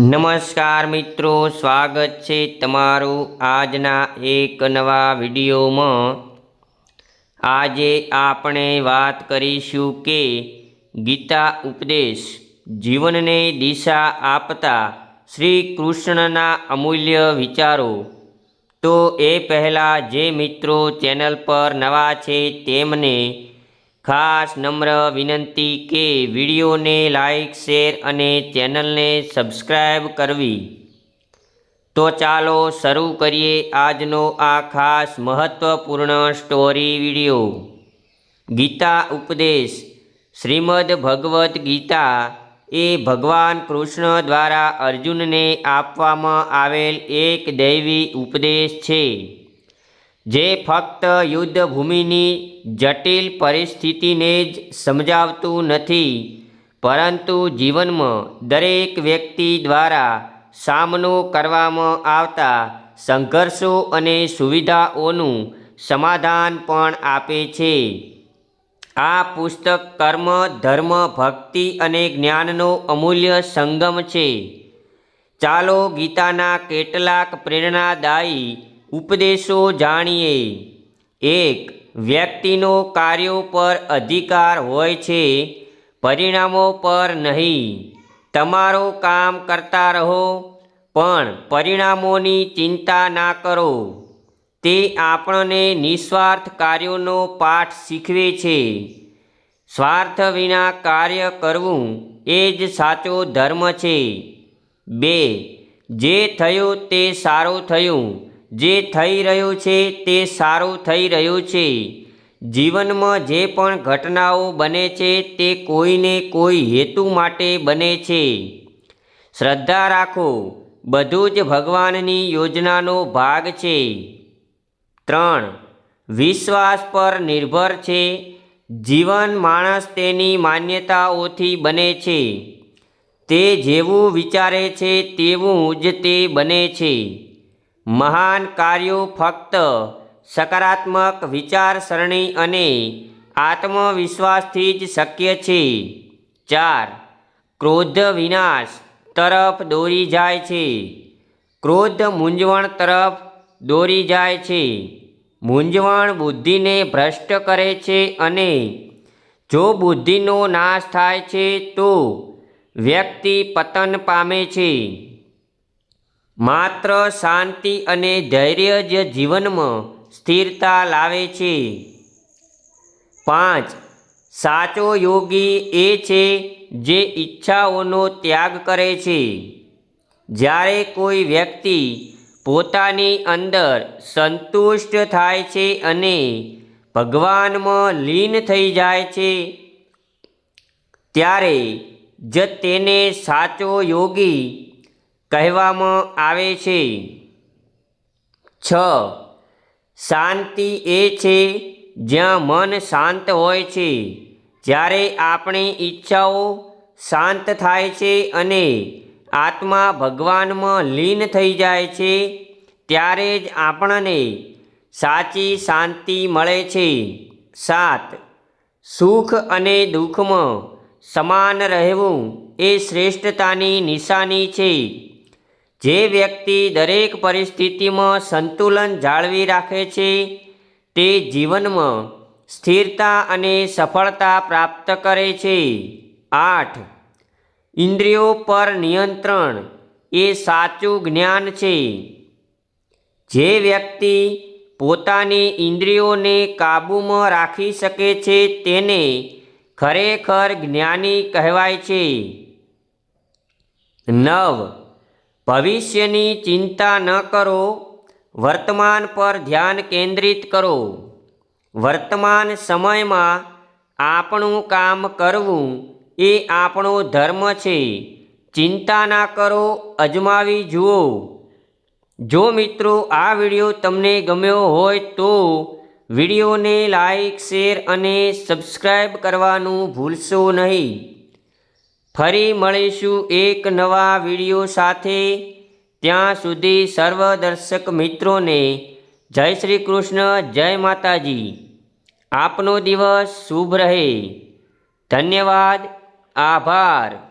નમસ્કાર મિત્રો, સ્વાગત છે તમારું આજના એક નવા વિડીયોમાં. આજે આપણે વાત કરીશું કે ગીતા ઉપદેશ જીવનને દિશા આપતા શ્રી કૃષ્ણના અમૂલ્ય વિચારો. તો એ પહેલાં જે મિત્રો ચેનલ પર નવા છે તેમને ખાસ નમ્ર વિનંતી કે વિડીયોને લાઇક શેર અને ચેનલને સબસ્ક્રાઈબ કરવી. તો ચાલો શરૂ કરીએ આજનો આ ખાસ મહત્વપૂર્ણ સ્ટોરી વીડિયો. ગીતા ઉપદેશ. શ્રીમદ ભગવદ્ ગીતા એ ભગવાન કૃષ્ણ દ્વારા અર્જુનને આપવામાં આવેલ એક દૈવી ઉપદેશ છે. જે ફક્ત યુદ્ધભૂમિની જટિલ પરિસ્થિતિને જ સમજાવતું નથી, પરંતુ જીવનમાં દરેક વ્યક્તિ દ્વારા સામનો કરવામાં આવતા સંઘર્ષો અને સુવિધાઓનું સમાધાન પણ આપે છે. આ પુસ્તક કર્મ, ધર્મ, ભક્તિ અને જ્ઞાનનો અમૂલ્ય સંગમ છે. ચાલો ગીતાના કેટલાક પ્રેરણાદાયી ઉપદેશો જાણીએ. એક, વ્યક્તિનો કાર્યો પર અધિકાર હોય છે, પરિણામો પર નહીં. તમારો કામ કરતા રહો, પણ પરિણામોની ચિંતા ના કરો. તે આપણને નિસ્વાર્થ કાર્યોનો પાઠ શીખવે છે. સ્વાર્થ વિના કાર્ય કરવું એ જ સાચો ધર્મ છે. બે, જે થયું તે સારું થયું. જે થઈ રહ્યું છે તે સારું થઈ રહ્યું છે. જીવનમાં જે પણ ઘટનાઓ બને છે તે કોઈને કોઈ હેતુ માટે બને છે. શ્રદ્ધા રાખો, બધું જ ભગવાનની યોજનાનો ભાગ છે. ત્રણ, વિશ્વાસ પર નિર્ભર છે. જીવન માણસ તેની માન્યતાઓથી બને છે. તે જેવું વિચારે છે તેવું જ તે બને છે. મહાન કાર્યો ફક્ત સકારાત્મક વિચારસરણી અને આત્મવિશ્વાસથી જ શક્ય છે. ચાર, ક્રોધ વિનાશ તરફ દોરી જાય છે. ક્રોધ મૂંઝવણ તરફ દોરી જાય છે. મૂંઝવણ બુદ્ધિને ભ્રષ્ટ કરે છે અને જો બુદ્ધિનો નાશ થાય છે તો વ્યક્તિ પતન પામે છે. માત્ર શાંતિ અને ધૈર્ય જ જીવનમાં સ્થિરતા લાવે છે. પાંચ, સાચો યોગી એ છે જે ઈચ્છાઓનો ત્યાગ કરે છે. જ્યારે કોઈ વ્યક્તિ પોતાની અંદર સંતુષ્ટ થાય છે અને ભગવાનમાં લીન થઈ જાય છે, ત્યારે જ તેને સાચો યોગી કહેવામાં આવે છે. છ. શાંતિ એ છે, જ્યાં મન શાંત હોય છે. જ્યારે આપણી ઈચ્છાઓ શાંત થાય છે અને આત્મા ભગવાનમાં લીન થઈ જાય છે, ત્યારે જ આપણને સાચી શાંતિ મળે છે. સાત. સુખ અને દુઃખમાં સમાન રહેવું એ શ્રેષ્ઠતાની નિશાની છે. જે વ્યક્તિ દરેક પરિસ્થિતિમાં સંતુલન જાળવી રાખે છે, તે જીવનમાં સ્થિરતા અને સફળતા પ્રાપ્ત કરે છે. આઠ. ઇન્દ્રિયો પર નિયંત્રણ એ સાચું જ્ઞાન છે. જે વ્યક્તિ પોતાની ઇન્દ્રિયોને કાબૂમાં રાખી શકે છે, તેને ખરેખર જ્ઞાની કહેવાય છે. નવ. ભવિષ્યની ચિંતા ન કરો. વર્તમાન પર ધ્યાન કેન્દ્રિત કરો. વર્તમાન સમયમાં આપણું કામ કરવું એ આપણો ધર્મ છે. ચિંતા ના કરો, અજમાવી જુઓ. જો મિત્રો આ વીડિયો તમને ગમ્યો હોય તો વિડીયોને લાઈક, શેર અને સબસ્ક્રાઈબ કરવાનું ભૂલશો નહીં. ફરી મળીશું એક નવા વીડિયો સાથે. ત્યાં સુધી સર્વ દર્શક મિત્રોને જય શ્રી કૃષ્ણ, જય માતાજી. આપનો દિવસ શુભ રહે. ધન્યવાદ, આભાર.